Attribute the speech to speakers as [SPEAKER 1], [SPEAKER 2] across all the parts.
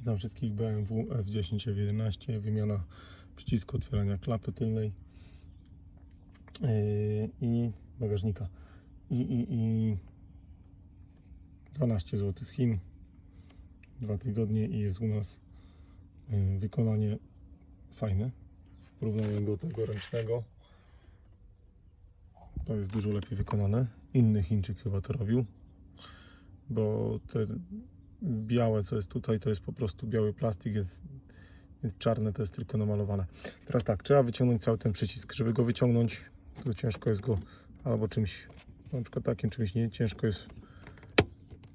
[SPEAKER 1] Witam wszystkich BMW F10 F11 wymiana przycisku otwierania klapy tylnej yy, i bagażnika. I, i, i 12 zł z Chin dwa tygodnie i jest u nas yy, wykonanie fajne w porównaniu do tego ręcznego. To jest dużo lepiej wykonane. Inny Chińczyk chyba to robił bo te białe, co jest tutaj, to jest po prostu biały plastik, jest, czarne, to jest tylko namalowane. Teraz tak, trzeba wyciągnąć cały ten przycisk. Żeby go wyciągnąć, to ciężko jest go albo czymś, na przykład takim czymś nie, ciężko jest.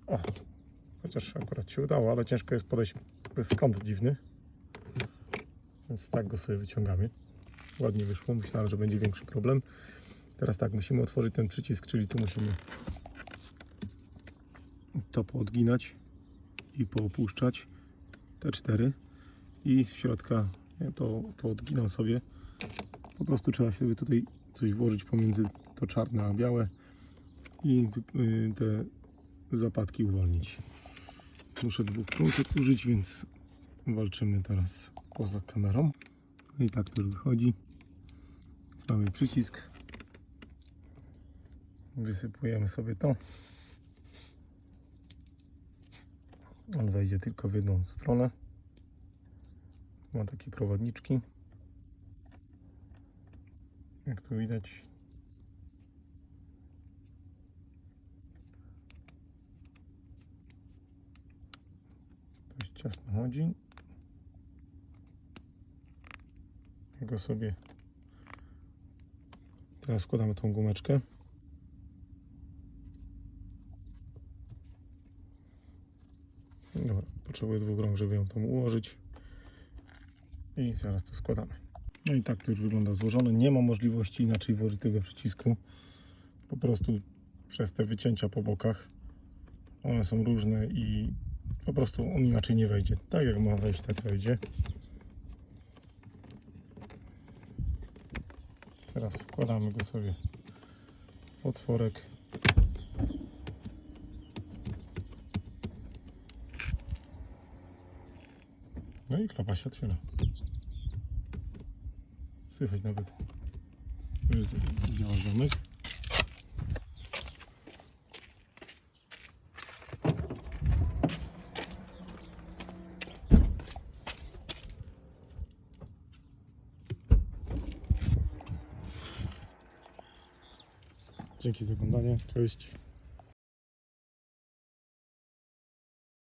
[SPEAKER 1] O, chociaż akurat się udało, ale ciężko jest podejść, jest kąt dziwny. Więc tak go sobie wyciągamy. Ładnie wyszło, myślałem, że będzie większy problem. Teraz tak, musimy otworzyć ten przycisk, czyli tu musimy to poodginać i poopuszczać te cztery. I z środka ja to poodginam sobie. Po prostu trzeba sobie tutaj coś włożyć pomiędzy to czarne a białe i y, te zapadki uwolnić. Muszę dwóch prątek użyć więc walczymy teraz poza kamerą. No i tak to już wychodzi. Mamy przycisk. Wysypujemy sobie to On wejdzie tylko w jedną stronę. Ma takie prowadniczki. Jak tu widać. Dość ciasno chodzi. Ja go sobie teraz wkładamy tą gumeczkę. Dobra, potrzebuję dwóch rąk, żeby ją tam ułożyć. I zaraz to składamy. No i tak to już wygląda złożone. Nie ma możliwości inaczej włożyć tego przycisku. Po prostu przez te wycięcia po bokach. One są różne i po prostu on inaczej nie wejdzie. Tak jak ma wejść, tak wejdzie. Teraz wkładamy go sobie w otworek. No i klapa się otwiera. Słychać nawet, działa zamek. Dzięki za oglądanie. Cześć.